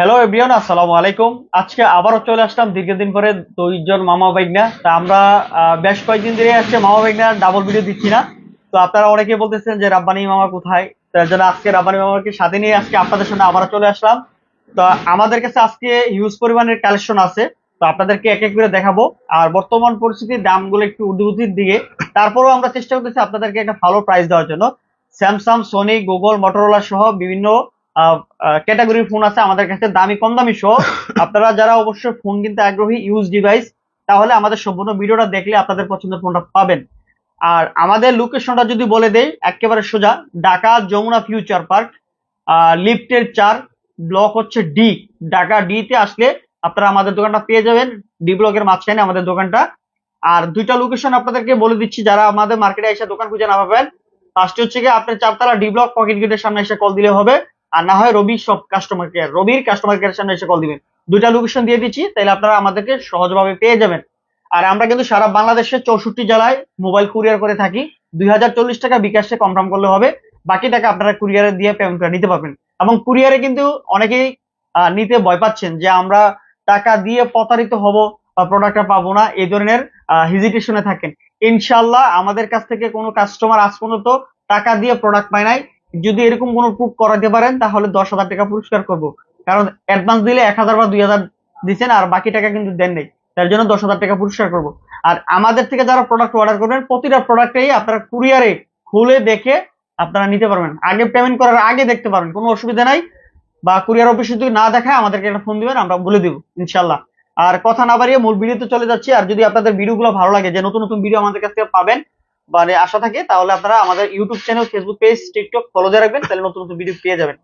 Hello everyone আসসালামু আলাইকুম। আজকে আবারও চলে আসলাম, দীর্ঘদিন পরে দুইজন মামা বাইগনা তা আমরা বেশ কয়েকদিন ধরে আজকে মামা বাইগনা ডাবল ভিডিও দিচ্ছি না। তো আপনারা অনেকে বলতেছেন যে, রাব্বানি মামা কোথায়? তার জন্য আজকে রাব্বানি মামাকে সাথে নিয়ে আজকে আপনাদের সামনে আবারও চলে আসলাম। তো আমাদের কাছে আজকে হিউজ পরিমাণের কালেকশন আছে। তো আপনাদেরকে এক এক করে দেখাবো। আর বর্তমান পরিস্থিতির দামগুলো একটু ঊর্ধ্বগতির দিকে। তারপরেও আমরা চেষ্টা করতেছি আপনাদেরকে একটা ভালো প্রাইস দেওয়ার জন্য। স্যামসাং সোনি গুগল মোটরোলা সহ বিভিন্ন ক্যাটাগরির ফোন আছে আমাদের কাছে দামি কম দামি সহ আপনারা যারা অবশ্যই ফোন কিনতে আগ্রহী ইউজ ডিভাইস তাহলে আমাদের সম্পূর্ণ ভিডিওটা দেখলে আপনাদের পছন্দের ফোনটা পাবেন। আর আমাদের লোকেশনটা যদি বলে দেই একেবারে সোজা ঢাকা যমুনা ফিউচার পার্ক লিফটের চার ব্লক হচ্ছে ডি ঢাকা ডি তে আসলে আপনারা আমাদের দোকানটা পেয়ে যাবেন ডি ব্লকের মাঝখানে আমাদের দোকানটা। আর দুইটা লোকেশন আপনাদেরকে বলে দিচ্ছি যারা আমাদের মার্কেটে এসে দোকান খুঁজে না পাবেন ফার্স্ট হচ্ছে গিয়ে আপনার চারতলা ডি ব্লক পকেট গেটের সামনে এসে কল দিলে হবে। আর না হয় রবি সব কাস্টমার কেয়ার রবির কাস্টমার কেয়ারের সামনে এসে কল দিবেন। দুইটা লোকেশন দিয়ে দিচ্ছি তাহলে আপনারা আমাদেরকে সহজভাবে পেয়ে যাবেন। আর আমরা কিন্তু সারা বাংলাদেশে চৌষট্টি জেলায় মোবাইল কুরিয়ার করে থাকি। দুই হাজার চল্লিশ টাকা বিকাশে কনফার্ম করলে হবে, বাকি টাকা আপনারা কুরিয়ারে দিয়ে পেমেন্ট করে নিতে পারবেন। এবং কুরিয়ারে কিন্তু অনেকেই নিতে ভয় পাচ্ছেন যে আমরা টাকা দিয়ে প্রতারিত হব বা প্রোডাক্টটা পাবো না, এই ধরনের হেজিটেশনে থাকেন। ইনশাল্লাহ আমাদের কাছ থেকে কোনো কাস্টমার আজ পর্যন্ত টাকা দিয়ে প্রোডাক্ট পায় নাই। যদি এরকম কোনো প্রুফ করাতে পারেন, তাহলে দশ হাজার টাকা পুরস্কার করব। কারণ অ্যাডভান্স দিলে এক হাজার বা দুই হাজার দিচ্ছেন, আর বাকি টাকা কিন্তু দেন নেই। তার জন্য দশ হাজার টাকা পুরস্কার করব। আর আমাদের থেকে যারা প্রোডাক্ট অর্ডার করবেন, প্রতিটা প্রোডাক্টেই আপনারা কুরিয়ারে খুলে দেখে আপনারা নিতে পারবেন। আগে পেমেন্ট করার আগে দেখতে পারবেন, কোনো অসুবিধা নাই। বা কুরিয়ার অফিসে যদি না দেখায়, আমাদেরকে একটা ফোন দিবেন, আমরা বলে দিব ইনশাল্লাহ আর কথা না বাড়িয়ে মূল ভিডিওতে চলে যাচ্ছি। আর যদি আপনাদের ভিডিওগুলো ভালো লাগে, যে নতুন নতুন ভিডিও আমাদের কাছ থেকে পাবেন মানে আশা থাকে তাহলে আপনারা আমাদের YouTube channel Facebook page TikTok follow দিয়ে রাখবেন তাহলে নতুন নতুন ভিডিও পেয়ে যাবেন।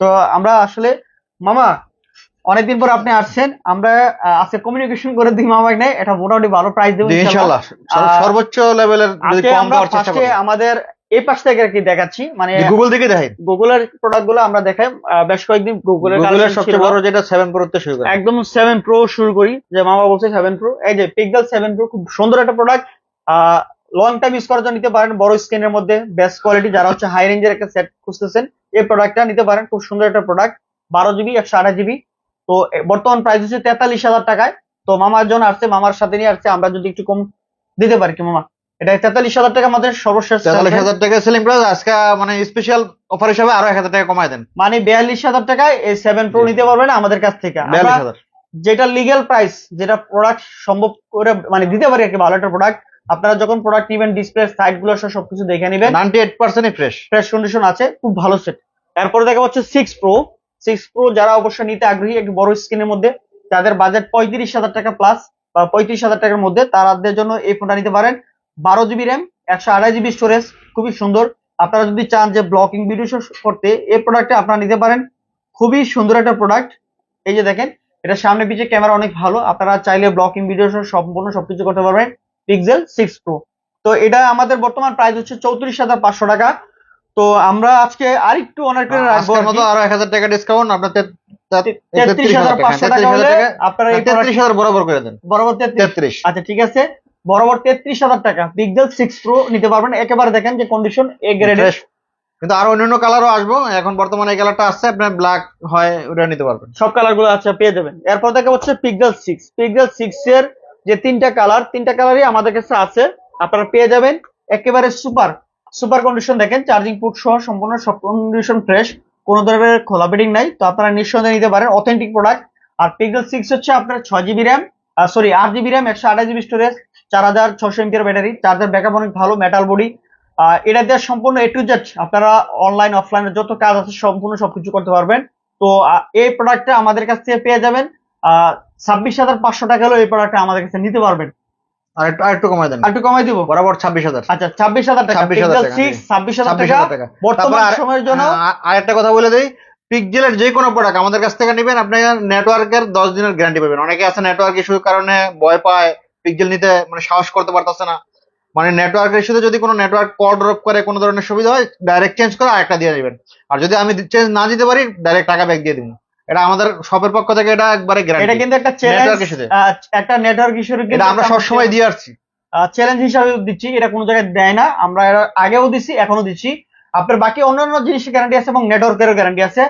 তো আমরা আসলে মামা অনেকদিন পর আপনি আসছেন আমরা আজকে কমিউনিকেশন করে দিই মামা নেই এটা মোটামুটি ভালো প্রাইস দেবো জি, ইনশাল্লাহ। সর্বোচ্চ লেভেলের যদি কম আমরা দেওয়ার চেষ্টা ফার্স্টে আমাদের এই পাশ থেকে আর কি দেখাচ্ছি মানে গুগল থেকে দেখেন গুগলের প্রোডাক্টগুলো আমরা দেখাই বেশ কয়েকদিন গুগলের গুগলের সবচেয়ে বড় যেটা সেভেন প্রো তে শুরু করে। একদম সেভেন প্রো শুরু করি যে মামা বলছে সেভেন প্রো এই যে পিক্সেল সেভেন প্রো খুব সুন্দর একটা প্রোডাক্ট লং টাইম ইউজ করার জন্য নিতে পারেন বড় স্ক্রিনের মধ্যে বেস্ট কোয়ালিটি যারা হচ্ছে হাই রেঞ্জের একটা সেট খুঁজতেছেন এই প্রোডাক্টটা নিতে পারেন খুব সুন্দর একটা প্রোডাক্ট বারো জিবি একশো আঠাশ জিবি তো বর্তমান প্রাইস হচ্ছে তেতাল্লিশ হাজার টাকায়। তো মামার জন্য আসছে মামার সাথে নিয়ে আসছে আমরা যদি একটু কম দিতে পারি কি মামা? এটা তেতাল্লিশ হাজার টাকা আমাদের সর্বশেষ তেতাল্লিশ হাজার টাকা সেলিং প্রাইস আজকে মানে স্পেশাল অফার হিসাবে আরও এক হাজার টাকা কমায় দেন। মানে বিয়াল্লিশ হাজার টাকায় এই সেভেন প্রো নিতে পারবেন আমাদের কাছ থেকে। বিয়াল্লিশ হাজার। যেটা লিগ্যাল প্রাইস যেটা প্রোডাক্ট সম্ভব করে মানে দিতে পারি আর কি ভালো একটা প্রোডাক্ট আপনারা যখন প্রোডাক্ট নিবেন ডিসপ্লে সাইডগুলো সবকিছু দেখে নেবেন নাইনটি এইট পার্সেন্টই ফ্রেশ ফ্রেশ কন্ডিশন আছে খুব ভালো সেট তারপরে দেখা হচ্ছে সিক্স প্রো সিক্স প্রো যারা অবশ্যই নিতে আগ্রহী একটু বড় স্ক্রিনের মধ্যে যাদের বাজেট পঁয়ত্রিশ হাজার টাকা প্লাস বা পঁয়ত্রিশ হাজার টাকার মধ্যে তাদের জন্য এই ফোনটা নিতে পারেন। বারো জিবি র্যাম একশো আড়াই জিবি স্টোরেজ খুবই সুন্দর। আপনারা যদি চান যে ব্লকিং ভিডিও করতে এই প্রোডাক্টটা আপনারা নিতে পারেন। খুবই সুন্দর একটা প্রোডাক্ট এই যে দেখেন এটা সামনে পিছে ক্যামেরা অনেক ভালো। আপনারা চাইলে ব্লকিং ভিডিও সম্পূর্ণ সবকিছু করতে পারবেন। পিক্সেল সিক্স প্রো তো এটা আমাদের বর্তমান প্রাইস হচ্ছে চৌত্রিশ হাজার পাঁচশো টাকা। তো আমরা আজকে আরেকটু অনার করে রাখব মতো আরও এক হাজার টাকা ডিসকাউন্ট তে- তেত্রিশ হাজার পাঁচশো টাকা হলে আপনারা তেত্রিশ হাজার বরাবর করে দেন। বরাবর তেত্রিশ। আচ্ছা ঠিক আছে। বরাবর তেত্রিশ হাজার টাকা। পিক্সেল সিক্স প্রো নিতে পারবেন। একেবারে দেখেন যে কন্ডিশন এ গ্রেডের কিন্তু আরও অন্যান্য কালারও আসব। এখন বর্তমানে এই কালারটা আসছে আপনার ব্ল্যাক হয় ওটা নিতে পারবেন। সব কালারগুলো আচ্ছা পেয়ে যাবেন। এরপর দেখা হচ্ছে পিক্সেল সিক্স পিক্সেল সিক্স এর যে তিনটা কালার তিনটা কালারই আমাদের কাছে আছে। আপনারা পেয়ে যাবেন। একেবারে সুপার সুপার কন্ডিশন দেখেন চার্জিং পুট সহ সম্পূর্ণ সব কন্ডিশন ফ্রেশ কোনো ধরনের খোলা বেডিং নাই। তো আপনারা নিঃসন্দেহে নিতে পারেন অথেন্টিক প্রোডাক্ট আর পিক্সেল সিক্স হচ্ছে আপনার ছয় জিবি র্যাম সরি আট জিবি র্যাম একশো আঠাশ জিবি স্টোরেজ চার হাজার ছশো এমপিয়ার ব্যাটারি চার্জার ব্যাকআপ অনেক ভালো মেটাল বডি এটা দিয়ে সম্পূর্ণ এ টু জেড আপনারা অনলাইন অফলাইনে যত কাজ আছে সম্পূর্ণ সবকিছু করতে পারবেন। তো এই প্রোডাক্টটা আমাদের কাছ থেকে পেয়ে যাবেন। ছাব্বিশ হাজার পাঁচশো টাকা হলেও এই প্রোডাক্টটা আমাদের কাছে নিতে পারবেন। আর একটু দেন। কমাই দিব? বরাবর ছাব্বিশ হাজার। আচ্ছা ছাব্বিশ হাজার টাকা। 26,000 পিক্সেল টাকা, সিক্স জি। ছাব্বিশ হাজার ছাব্বিশ হাজার টাকা। বর্তমান সময়ের জন্য আ- কথা বলে দিই। পিকজেলের যে কোনো প্রোডাক্ট আমাদের কাছ থেকে নেবেন আপনি নেটওয়ার্কের দশ দিনের গ্যারান্টি পাবেন। অনেকে আছে নেটওয়ার্ক ইস্যুর কারণে ভয় পায় পিকজেল নিতে মানে সাহস করতে পারতেছে না। মানে নেটওয়ার্ক ইস্যুতে যদি কোনো নেটওয়ার্ক কল ড্রপ করে কোনো ধরনের সুবিধা হয় ডাইরেক্ট চেঞ্জ করে আরেকটা দিয়ে দিবেন। আর যদি আমি চেঞ্জ না দিতে পারি ডাইরেক্ট টাকা ব্যাক দিয়ে দিব। এটা আমাদের শপের পক্ষ থেকে এটা একবারে এটা কিন্তু একটা চ্যালেঞ্জ একটা নেটওয়ার্ক ইস্যুর এটা আমরা সবসময় দিয়ে আসছি। চ্যালেঞ্জ হিসাবে দিচ্ছি এটা কোনো জায়গায় দেয় না। আমরা এর আগেও দিচ্ছি এখনও দিচ্ছি। আপনার বাকি অন্যান্য জিনিসের গ্যারান্টি আছে এবং নেটওয়ার্কেরও গ্যারান্টি আছে।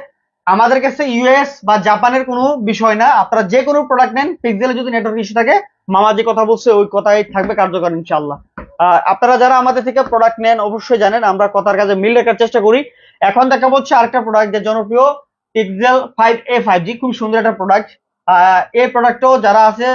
আমাদের কাছে ইউএস বা জাপানের কোনো বিষয় না। আপনারা যে কোনো প্রোডাক্ট নেন পিক্সেলে যদি নেটওয়ার্ক ইস্যু থাকে মামা যে কথা বলছে ওই কথাই থাকবে কার্যকর ইনশাল্লাহ আহ, আপনারা যারা আমাদের থেকে প্রোডাক্ট নেন অবশ্যই জানেন আমরা কথার কাছে মিল রাখার চেষ্টা করি। এখন দেখা হচ্ছে আরেকটা প্রোডাক্ট যে জনপ্রিয় Pixel five A five G খুব সুন্দর একটা প্রোডাক্ট এই প্রোডাক্টও যারা আছে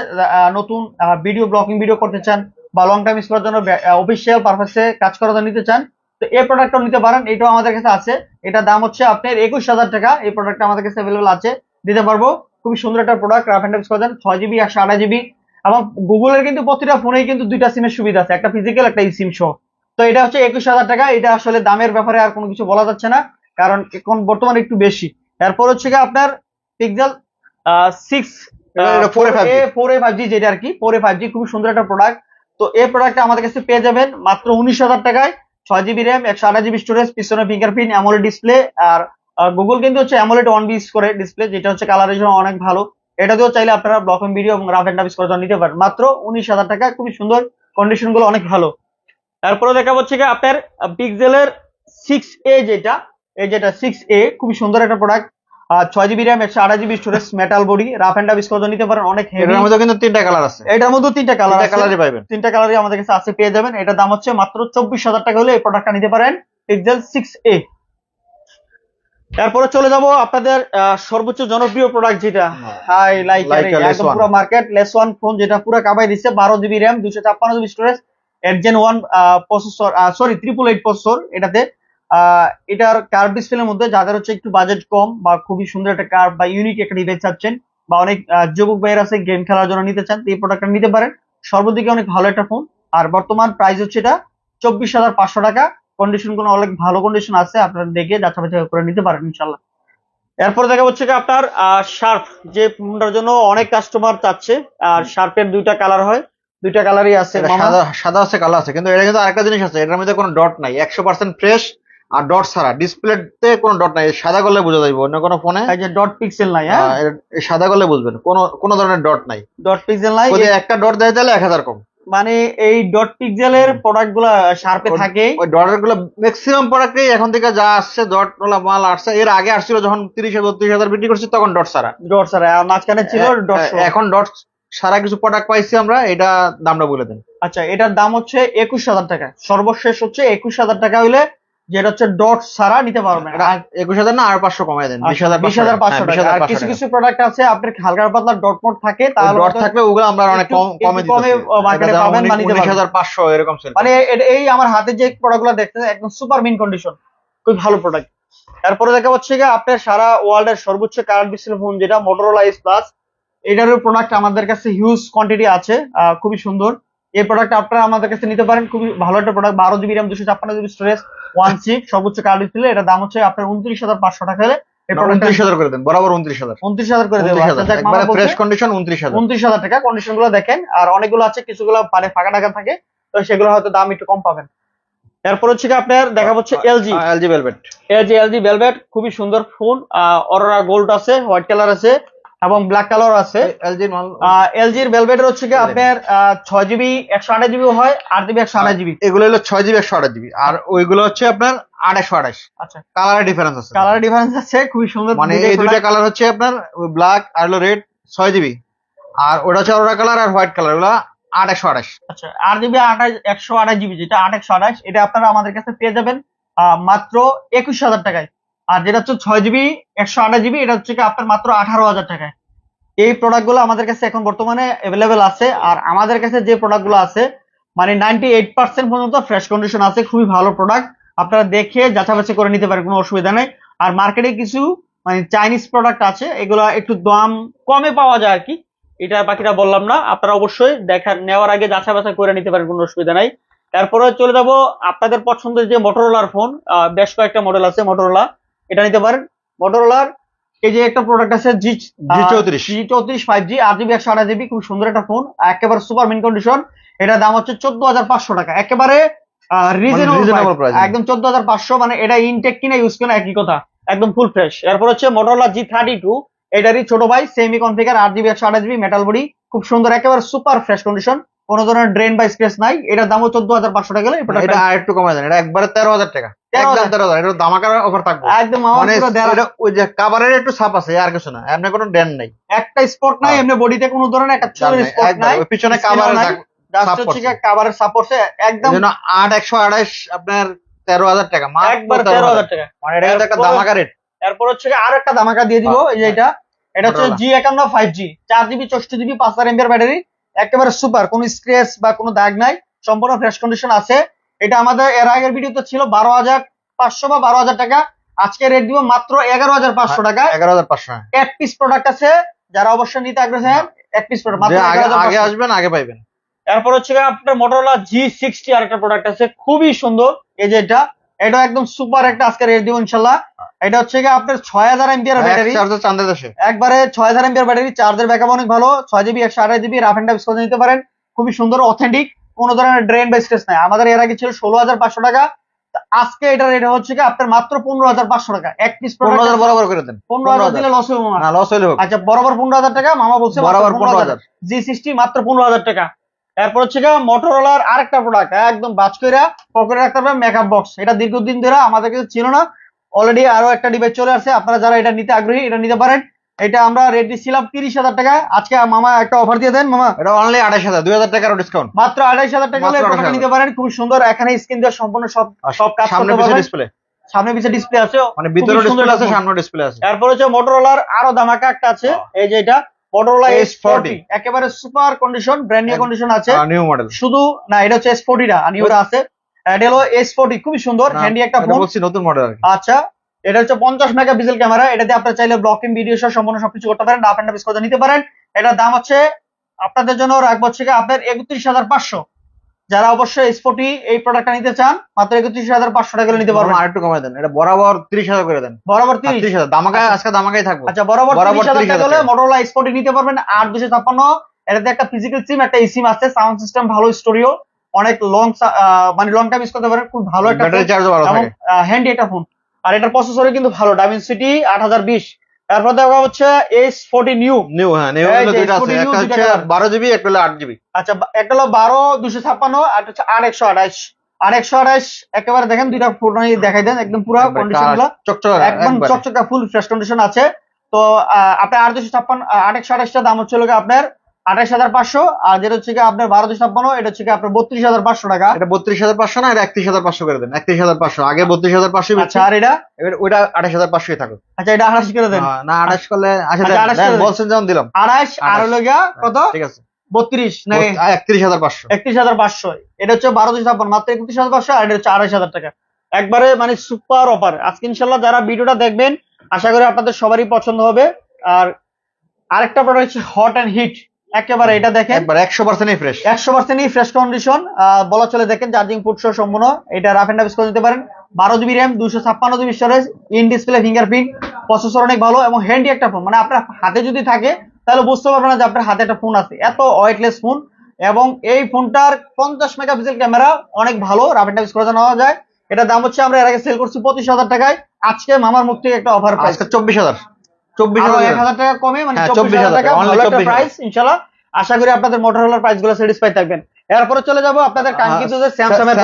নতুন ভিডিও ব্লগিং ভিডিও করতে চান বা লং টাইম ইউজ করার জন্য অফিসিয়াল পারপাসে কাজ করার জন্য নিতে চান, তো এই প্রোডাক্টটাও নিতে পারেন। এটাও আমাদের কাছে আছে। এটা দাম হচ্ছে আপনার একুশ হাজার টাকা। এই প্রোডাক্টটা আমাদের কাছে অ্যাভেলেবল আছে। দিতে পারব। খুবই সুন্দর একটা প্রোডাক্ট রাফ অ্যান্ড ইউজ করেন ছয় জিবি একশো আঠাশ জিবি এবং গুগলের কিন্তু প্রতিটা ফোনেই কিন্তু দুইটা সিমের সুবিধা আছে, একটা ফিজিক্যাল একটা সিম সহ। তো এটা হচ্ছে একুশ হাজার টাকা। এটা আসলে দামের ব্যাপারে আর কোনো কিছু বলা যাচ্ছে না, কারণ এখন বর্তমানে একটু বেশি। এরপর হচ্ছে কি আপনার পিক্সেল সিক্স এটা 4A 5G four A five G যেটা আর কি ফোর এ ফাইভ জি খুব সুন্দর একটা প্রোডাক্ট তো এই প্রোডাক্টটা আমাদের কাছে পেয়ে যাবেন মাত্র উনিশ হাজার টাকায়। ছয় জিবি র্যাম একশো আঠাশ জিবি স্টোরেজ পিছনে ফিঙ্গারপ্রিন্ট অ্যামোলেড ডিসপ্লে আর গুগল কিন্তু হচ্ছে অ্যামোলেড ওয়ান বি ইউজ করে ডিসপ্লে যেটা হচ্ছে কালারের অনেক ভালো। এটা দিয়েও চাইলে আপনারা ব্লক এন্ড ভিডিও এবং রাফ এন্ড করার জন্য নিতে পারেন। মাত্র উনিশ হাজার টাকা খুবই সুন্দর কন্ডিশনগুলো অনেক ভালো। তারপরে দেখা হচ্ছে কি আপনার পিক্সেলের সিক্স এ যেটা এই যেটা সিক্স এ খুবই সুন্দর একটা প্রোডাক্ট আর ছয় জিবি র্যাম একশো আঠাশ GB storage metal body rough and use করার জন্য নিতে পারেন অনেক হেভি মধ্যে কিন্তু তিনটা কালার আছে। এটার মধ্যে তিনটা কালার কালারই পাইবেন। তিনটা কালারই আমাদের কাছে আছে পেয়ে যাবেন। এটার দাম হচ্ছে মাত্র চব্বিশ হাজার টাকা হলে এই প্রোডাক্টটা নিতে পারেন পিক্সেল সিক্স এ তারপরে চলে যাব আপনাদের সর্বোচ্চ জনপ্রিয় প্রোডাক্ট যেটা। হাই লাইক একদম পুরো মার্কেট লেস ওয়ান ফোন যেটা পুরো কাবাই দিচ্ছে বারো জিবি র্যাম দুশো ছাপ্পান্ন জিবি স্টোরেজ এর Gen one processor sorry triple eight processor এটাতে এটার কার্ভ ডিসপ্লের মধ্যে যাদের হচ্ছে একটু বাজেট কম বা খুবই সুন্দর একটা কার্ভ বা ইউনিক একটা ডিভাইস চাচ্ছেন বা অনেক যুবক ভাইয়ের আছে গেম খেলার জন্য নিতে চান এই প্রোডাক্টটা নিতে পারেন। সর্বদিকে অনেক ভালো একটা ফোন আর বর্তমান প্রাইস হচ্ছে এটা চব্বিশ হাজার পাঁচশো টাকা। কন্ডিশনগুলো অনেক ভালো কন্ডিশন আছে আপনারা দেখে যাচাই বাছাই করে নিতে পারেন ইনশাল্লাহ এরপরে দেখা হচ্ছে আপনার শার্প যে ফোনটার জন্য অনেক কাস্টমার চাচ্ছে। আর শার্পের দুইটা কালার হয়। দুইটা কালারই আছে সাদা সাদা আছে কালো আছে। কিন্তু এটা কিন্তু আরেকটা জিনিস আছে এটার মধ্যে কোনো ডট নাই। একশো পার্সেন্ট ফ্রেশ আর ডট ছাড়া। ডিসপ্লেতে কোনো ডট নাই সাদা করলে বোঝা যাবে অন্য কোনো ফোনে? এই যে ডট পিক্সেল নাই হ্যাঁ? সাদা করলে বুঝবেন কোনো কোনো ধরনের ডট নাই। ডট পিক্সেল নাই যদি একটা ডট দেয় তাহলে এক হাজার কম। মানে এই ডট পিক্সেলের প্রোডাক্টগুলা শার্পে থাকে ওই ডটেরগুলো ম্যাক্সিমাম প্রোডাক্টেই এখন থেকে যা আসছে ডট ওলা মাল আসছে এর আগে আসছিল যখন তিরিশ হাজার বত্রিশ হাজার বিক্রি করছি তখন ডট ছাড়া। ডট সারা আর মাঝখানে ছিল ডট এখন ডট সারা কিছু প্রোডাক্ট পাইছি আমরা এটা দামটা বলে দেন। আচ্ছা এটার দাম হচ্ছে একুশ হাজার টাকা। সর্বশেষ হচ্ছে একুশ হাজার টাকা হইলে যেটা হচ্ছে ডট ছাড়া নিতে পারবেন। একুশ হাজার না আর পাঁচশো কমাই দেন বিশ হাজার বিশ হাজার পাঁচশো হ্যাঁ, আর কিছু কিছু প্রোডাক্ট আছে আপনার হালকা পাতলা ডট মোট থাকে তাহলে ডট থাকলে ওগুলো আমরা অনেক কম কমে যেমন পাবেন উনিশ- নিতে হাজার পাঁচশো এরকম মানে এই আমার হাতে যে প্রোডাক্টগুলো দেখতেছেন একদম সুপার মিন কন্ডিশন খুব ভালো প্রোডাক্ট তারপরে দেখা হচ্ছে গিয়ে আপনার সারা ওয়ার্ল্ড এর সর্বোচ্চ কারেন্ট ডিসপ্লে ফোন যেটা মোটরোলা এস প্লাস এটারও প্রোডাক্ট আমাদের কাছে হিউজ কোয়ান্টিটি আছে খুবই সুন্দর। এই প্রোডাক্ট আপনারা আমাদের কাছে নিতে পারেন খুবই ভালো একটা প্রোডাক্ট বারো জিবি র্যাম দুশো ছাপ্পান্ন জিবি স্টোরেজ ওয়ান চিপ সর্বোচ্চ কারেন্ট ডিসপ্লে এটা দাম হচ্ছে আপনার উনত্রিশ হাজার পাঁচশো টাকা হলে উনত্রিশ হাজার করে দেন বরাবর উনত্রিশ হাজার। উনত্রিশ হাজার করে দেবো একবারে ফ্রেশ কন্ডিশন উনত্রিশ হাজার। উনত্রিশ হাজার টাকা কন্ডিশনগুলো দেখেন আর অনেকগুলো আছে কিছুগুলো মানে ফাঁকা টাকা থাকে তো সেগুলো হয়তো দাম একটু কম পাবেন। এরপর হচ্ছে আপনার দেখা হচ্ছে LG LG Velvet LG LG Velvet খুবই সুন্দর ফোন অরোরা গোল্ড আছে হোয়াইট কালার আছে এবং ব্ল্যাক কালার আছে। এলজির মাল এলজির হচ্ছে কি আপনার ছয় জিবি একশো আঠাশ জিবি হয় আট জিবি একশো আঠাশ জিবি এগুলো হলো ছয় জিবি একশো আঠাশ জিবি আর ওইগুলো হচ্ছে আপনার আড়াইশো আঠাশ। আচ্ছা। কালারের ডিফারেন্স আছে। কালার ডিফারেন্স আছে খুবই সুন্দর মানে এই দুইটা কালার হচ্ছে আপনার ব্ল্যাক আর হলো রেড ছয় জিবি আর ওটা হচ্ছে অরোরা কালার আর হোয়াইট কালার ওগুলো আড়াইশো আঠাশ। আচ্ছা আট জিবি আঠাশ একশো আঠাশ জিবি যেটা আট একশো আঠাশ এটা আপনারা আমাদের কাছে পেয়ে যাবেন আহ, মাত্র একুশ হাজার টাকায়। আর যেটা হচ্ছে ছয় জিবি একশো আঠাশ জিবি এটা হচ্ছে আপনার মাত্র আঠারো হাজার টাকায়। এই প্রোডাক্টগুলো আমাদের কাছে এখন বর্তমানে অ্যাভেলেবেল আছে, আর আমাদের কাছে যে প্রোডাক্টগুলো আছে মানে নাইনটি এইট পার্সেন্ট পর্যন্ত ফ্রেশ কন্ডিশন আছে, খুবই ভালো প্রোডাক্ট আপনারা দেখে যাচাবাচি করে নিতে পারেন, কোনো অসুবিধা নেই। আর মার্কেটে কিছু মানে চাইনিজ প্রোডাক্ট আছে, এগুলো একটু দাম কমে পাওয়া যায় আর কি। এটা বাকিটা বললাম না, আপনারা অবশ্যই দেখা, নেওয়ার আগে যাচাই বাছাই করে নিতে পারেন, কোনো অসুবিধা নাই। তারপরে চলে যাব আপনাদের পছন্দের যে মোটরোলার ফোন বেশ কয়েকটা মডেল আছে মোটরোলা এটা নিতে পারেন। মোটরোলার এই যে একটা প্রোডাক্ট আছে জি G34 জি চৌত্রিশ ফাইভ জি আট জিবি একশো আঠাশ জিবি খুব সুন্দর একটা ফোন একেবারে সুপার মিন কন্ডিশন এটার দাম হচ্ছে চোদ্দ হাজার পাঁচশো টাকা। একেবারে রিজনেবল price। একদম চোদ্দ হাজার পাঁচশো মানে এটা ইনটেক কিনা ইউজ কিনা একই কথা। একদম ফুল ফ্রেশ এরপর হচ্ছে মোটরোলা জি থার্টি টু এটারই ছোট ভাই সেমি কনফিগার আট জিবি একশো আঠাশ জিবি মেটাল বডি খুব সুন্দর একেবারে সুপার ফ্রেশ কন্ডিশন কোনো ধরনের ড্রেন বা স্ক্রেচ নাই। এটার দামও চোদ্দ হাজার পাঁচশো টাকা গেলে এটা আর একটু কমাই দেন। এটা একবারে তেরো হাজার টাকা। একদম তেরো হাজার এটা দামাকার অফার থাকবে। একদম মানে পুরো দেড় এটা ওই যে কাভারের একটু ছাপ আছে আর কিছু না। এমনি কোনো ড্যান নাই। একটা স্পট নাই হ্যাঁ। এমনি বডিতে কোনো ধরনের একটা স্পট নাই পিছনে skin ও কাভারের নাই। জাস্ট হচ্ছে কাভারের সাপোর্টে একদম আট একশো আড়াইশ আপনার তেরো হাজার টাকা একবার তেরো তেরো হাজার। হাজার টাকা। মানে এটা একটা এরপরে- রেট এরপর হচ্ছে আর একটা ধামাকা দিয়ে দিব এই যে এটা। এটা হচ্ছে জি একান্ন ফাইভ জি চার জিবি জিবি পাঁচ হাজার এমবিআর ব্যাটারি একেবারে সুপার কোনো স্ক্রেচ বা কোনো দাগ নাই সম্পূর্ণ ফ্রেশ কন্ডিশন আছে। এটা আমাদের এর আগের ভিডিওতে ছিল বারো হাজার পাঁচশো বা বারো হাজার টাকা। আজকে রেট দিব মাত্র এগারো হাজার পাঁচশো টাকা। এগারো হাজার পাঁচশো এক পিস প্রোডাক্ট আছে যারা অবশ্যই নিতে আগ্রহী এক পিস প্রোডাক্ট মাত্র আগে আসবেন আগে পাইবেন। এরপর হচ্ছে আপনার মোটরোলা জি সিক্সটি আর একটা প্রোডাক্ট আছে খুবই সুন্দর। এই যে এটা এটা একদম সুপার একটা আজকে রেট দিব ইনশাল্লাহ। এটা হচ্ছে গিয়ে আপনার ছয় হাজার এমপিআর ব্যাটারি চার্জার চান্দের দেশে। একবারে ছয় হাজার এমপিআর ব্যাটারি চার্জের ব্যাকআপ অনেক ভালো ছয় জিবি একশো আঠাশ জিবি রাফ এন্ড টাইপস করে নিতে পারেন। খুবই সুন্দর অথেন্টিক কোনো ধরনের ড্রেন বা স্ট্রেস নাই। আমাদের এর আগে ছিল ষোলো হাজার পাঁচশো টাকা। আজকে এটা রেট হচ্ছে কি আপনার মাত্র পনেরো হাজার পাঁচশো টাকা। এক পিস পনেরো হাজার বরাবর করে দেন। পনেরো হাজার দিলে লস হবে মামা না লস হইলে আচ্ছা বরাবর পনেরো হাজার টাকা মামা বলছে বরাবর পনেরো হাজার। জি সিক্সটি মাত্র পনেরো হাজার টাকা। এরপর হচ্ছে কি মোটরোলার আরেকটা প্রোডাক্ট একদম বাজ করে পকেটে রাখতে পারবেন মেকআপ বক্স এটা দীর্ঘদিন ধরে আমাদের কাছে ছিল না। অলরেডি আরও একটা ডিভাইস চলে আসছে। আপনারা যারা এটা নিতে আগ্রহী এটা নিতে পারেন। এটা আমরা রেট দিচ্ছিলাম তিরিশ হাজার টাকা। আজকে মামা একটা অফার দিয়ে দেন। মামা এটা অনলি আঠাশ হাজার দুই হাজার টাকার ডিসকাউন্ট মাত্র আড়াইশ হাজার টাকা হলে নিতে পারেন। খুব সুন্দর এখানে স্ক্রিন দেওয়া সম্পূর্ণ সব সব কাজ সামনে পিছনে ডিসপ্লে সামনে পিছিয়ে ডিসপ্লে আছে। মানে ভিতরে ডিসপ্লে আছে সামনে ডিসপ্লে আছে। এরপর হচ্ছে মোটরোলার আরও দামাকা একটা আছে। এই যে এটা মোটরোলা এস S40 ফোরটি একেবারে super condition brand new condition আছে। নিউ মডেল শুধু না এটা হচ্ছে এস ফোরটিটা নিউটা আছে। এটা হলো এস ফোরটি খুবই সুন্দর হ্যান্ডি একটা ফোন বলছি নতুন মডেল আচ্ছা এটা হচ্ছে পঞ্চাশ মেগা পিক্সেল ক্যামেরা এটাতে আপনারা চাইলে ব্লকিং ভিডিও সহ সম্পূর্ণ সবকিছু করতে পারেন এন্ড করে নিতে পারেন। এটার দাম হচ্ছে আপনাদের জন্য রাখব হচ্ছে আপনার একত্রিশ হাজার পাঁচশো। যারা অবশ্যই ফোরটি এই প্রোডাক্টটা নিতে চান মাত্র একত্রিশ হাজার পাঁচশো টাকা নিতে পারবেন। আর একটু কমাই দেন। এটা বরাবর তিরিশ হাজার করে দেন। বরাবর তিরিশ? হাজার। দামাকায়। আজকে দামাকাই থাকব। আচ্ছা বরাবর বরাবর তিরিশ হাজার 30,000 টাকা হলে। মোটরোলা স্পোর্টি নিতে পারবেন আট দুশো ছাপ্পান্ন। এটাতে একটা ফিজিক্যাল সিম একটা সিম আছে সাউন্ড সিস্টেম ভালো স্টোরিও অনেক লং মানে লং টাইম ইউজ করতে পারেন খুব ভালো একটা ব্যাটারি চার্জও ভালো থাকে। হ্যান্ডি একটা ফোন আর এটার প্রসেসরে কিন্তু ভালো ডাইমেনসিটি আট হাজার বিশ। তারপর দেখা হচ্ছে এস ফোর্টি নিউ নিউ হ্যাঁ নিউ আছে। একটা হচ্ছে বারো জিবি একটা হলো আট জিবি। আচ্ছা একটা হলো বারো দুশো ছাপ্পান্ন আর হচ্ছে আট একশো আঠাশ। আট একশো আঠাশ একেবারে দেখেন দুইটা দেখাই দেন একদম পুরো কন্ডিশনগুলো। চকচক একদম চকচকা ফুল ফ্রেশ কন্ডিশন আছে। তো আপনার আট দুশো ছাপ্পান্ন আট একশো আঠাশটা দাম হচ্ছে আপনার আঠাশ হাজার পাঁচশো আর যেটা হচ্ছে আপনার বারো দুশো ছাপ্পান্ন এটা হচ্ছে আপনার বত্রিশ হাজার পাঁচশো টাকা। এটা বত্রিশ হাজার পাঁচশো না এটা একত্রিশ হাজার পাঁচশো করে দেন। একত্রিশ হাজার পাঁচশো আগে বত্রিশ হাজার পাঁচশো আচ্ছা আর এটা? এবার ওইটা আঠাশ হাজার পাঁচশোই থাকুক। আচ্ছা এটা আঠাশ করে দেন। হ্যাঁ, না আঠাশ করলে আচ্ছা আচ্ছা, দেন, 28 দেন, করে দেন। বলছেন যেমন দিলাম। আঠাশ আর হলো গিয়া কত? ঠিক আছে। বত্রিশ নাকি? একত্রিশ হাজার পাঁচশো। একত্রিশ হাজার পাঁচশো। এটা হচ্ছে বারো দুশো ছাপ্পান্ন মাত্র একত্রিশ হাজার পাঁচশো আর এটা হচ্ছে আড়াইশ হাজার টাকা। একবারে মানে সুপার অফার আজকে ইনশাল্লাহ যারা ভিডিওটা দেখবেন আশা করি আপনাদের সবারই পছন্দ হবে। আর আরেকটা প্রোডাক্ট হচ্ছে হট অ্যান্ড হিট একেবারে এটা দেখেন। একবার একশো পার্সেন্টই ফ্রেশ একশো পার্সেন্টই ফ্রেশ কন্ডিশন বলা চলে দেখেন চার্জিং পুট সহ সম্পূর্ণ। এটা রাফ এন্ড করে নিতে পারেন। বারো জিবি র্যাম দুশো ছাপ্পান্ন GB storage in display fingerprint processor অনেক ভালো এবং হ্যান্ডি একটা ফোন মানে আপনার হাতে যদি থাকে তাহলে বুঝতে পারবেন না যে আপনার হাতে একটা ফোন আছে। এত ওয়েটলেস ফোন এবং এই ফোনটার পঞ্চাশ মেগাপিক্সেল ক্যামেরা অনেক ভালো রাফ এন্ড করে নেওয়া যায়। এটার দাম হচ্ছে আমরা এর আগে সেল করছি পঁচিশ হাজার টাকায়। আজকে মামার মুখ থেকে একটা অফার প্রাইস আজকে চব্বিশ হাজার। চব্বিশ হাজার। টাকা কমে মানে হ্যাঁ, চব্বিশ হাজার টাকা only ভালো একটা 24,000 প্রাইস ইনশাল্লাহ আশা করি আপনাদের মোটরোলার প্রাইসগুলো স্যাটিসফাই থাকবেন। এরপরে চলে যাব আপনাদের কাঙ্ক্ষিত যে স্যামসাং এর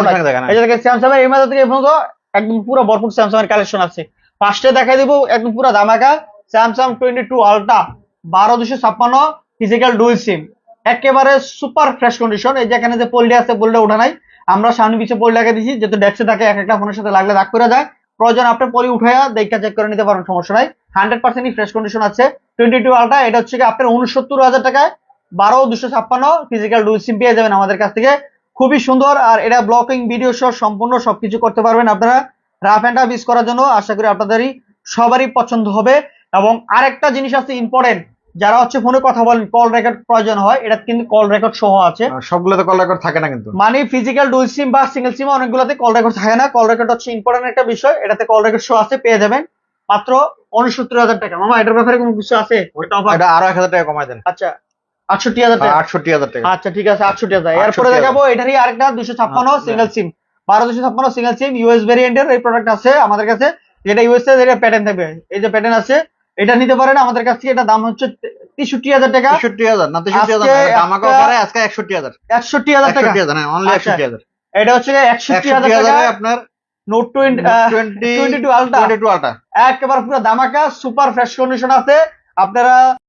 এই যে দেখেন স্যামসাং এর এই মাথা থেকে একদম পুরো ভরপুর স্যামসাং এর কালেকশন আছে। ফার্স্টে দেখাই দিব একদম পুরো ধামাকা স্যামসাং টোয়েন্টি টু আলট্রা বারো দুশো ছাপ্পান্ন ফিজিক্যাল ডুয়েল সিম একেবারে সুপার ফ্রেশ কন্ডিশন এই যে এখানে যে পোলটা আছে পোলটা ওঠা নাই। আমরা সামনে পিছিয়ে পোল লাগিয়ে দিচ্ছি যেহেতু ডেস্কে থাকে এক একটা ফোনের সাথে লাগলে দাগ করে যায়। প্রয়োজন আপনি পরে উঠাইয়া দেখা চেক করে নিতে পারেন সমস্যা নাই। হান্ড্রেড পার্সেন্টই ফ্রেশ কন্ডিশন আছে। টোয়েন্টি টু আলটা এটা হচ্ছে আপনার উনসত্তর হাজার টাকায় বারো দুশো ছাপ্পান্ন ফিজিক্যাল ডুল সিম পেয়ে যাবেন আমাদের কাছ থেকে। খুবই সুন্দর, আর এটা ব্লকিং ভিডিও সহ সম্পূর্ণ সবকিছু করতে পারবেন আপনারা রাফ অ্যান্ড টাফ ইউজ করার জন্য। আশা করি আপনাদেরই সবারই পছন্দ হবে। এবং আরেকটা জিনিস আছে ইম্পর্টেন্ট যারা হচ্ছে ফোনে কথা বলেন কল রেকর্ড প্রয়োজন হয় এটা কিন্তু কল রেকর্ড সহ আছে। সবগুলোতে কল রেকর্ড থাকে না কিন্তু। মানে ফিজিক্যাল ডুয়েল সিম বা সিঙ্গেল সিম অনেকগুলোতে কল রেকর্ড থাকে না। কল রেকর্ড হচ্ছে ইম্পর্টেন্ট একটা বিষয় এটাতে কল রেকর্ড শো আছে পেয়ে যাবেন। মাত্র উনসত্তর হাজার টাকা। মামা এটার ব্যাপারে কোনো কিছু আছে? এটা আরও এক হাজার টাকা কমাই দেন। আচ্ছা আটষট্টি হাজার টাকা। আটষট্টি হাজার টাকা। আচ্ছা ঠিক আছে আটষট্টি হাজার। এরপরে 68,000 দেখাবো এটারই আরেকটা দুশো ছাপ্পান্ন। সিঙ্গেল সিম বারো দুশো ছাপ্পান্ন সিঙ্গেল সিম ইউএস ভেরিয়েন্টের এই প্রোডাক্ট আছে আমাদের কাছে। যেটা ইউএস এর প্যাটার্ন থাকবে। এই যে প্যাটার্ন আছে এটা নিতে পারেন আমাদের কাছ থেকে এটা দাম হচ্ছে তেষট্টি হাজার টাকা। তেষট্টি হাজার না তেষট্টি হাজার আমাকে অফারে আজকে একষট্টি হাজার। একষট্টি হাজার টাকা। হাজার হ্যাঁ অনলি আচ্ছা। একষট্টি হাজার। এটা হচ্ছে একষট্টি হাজার টাকা। আপনার Note twenty twenty two ultra twenty two ultra একেবারে পুরো ধামাকা সুপার ফ্রেশ কন্ডিশন আছে। আপনারা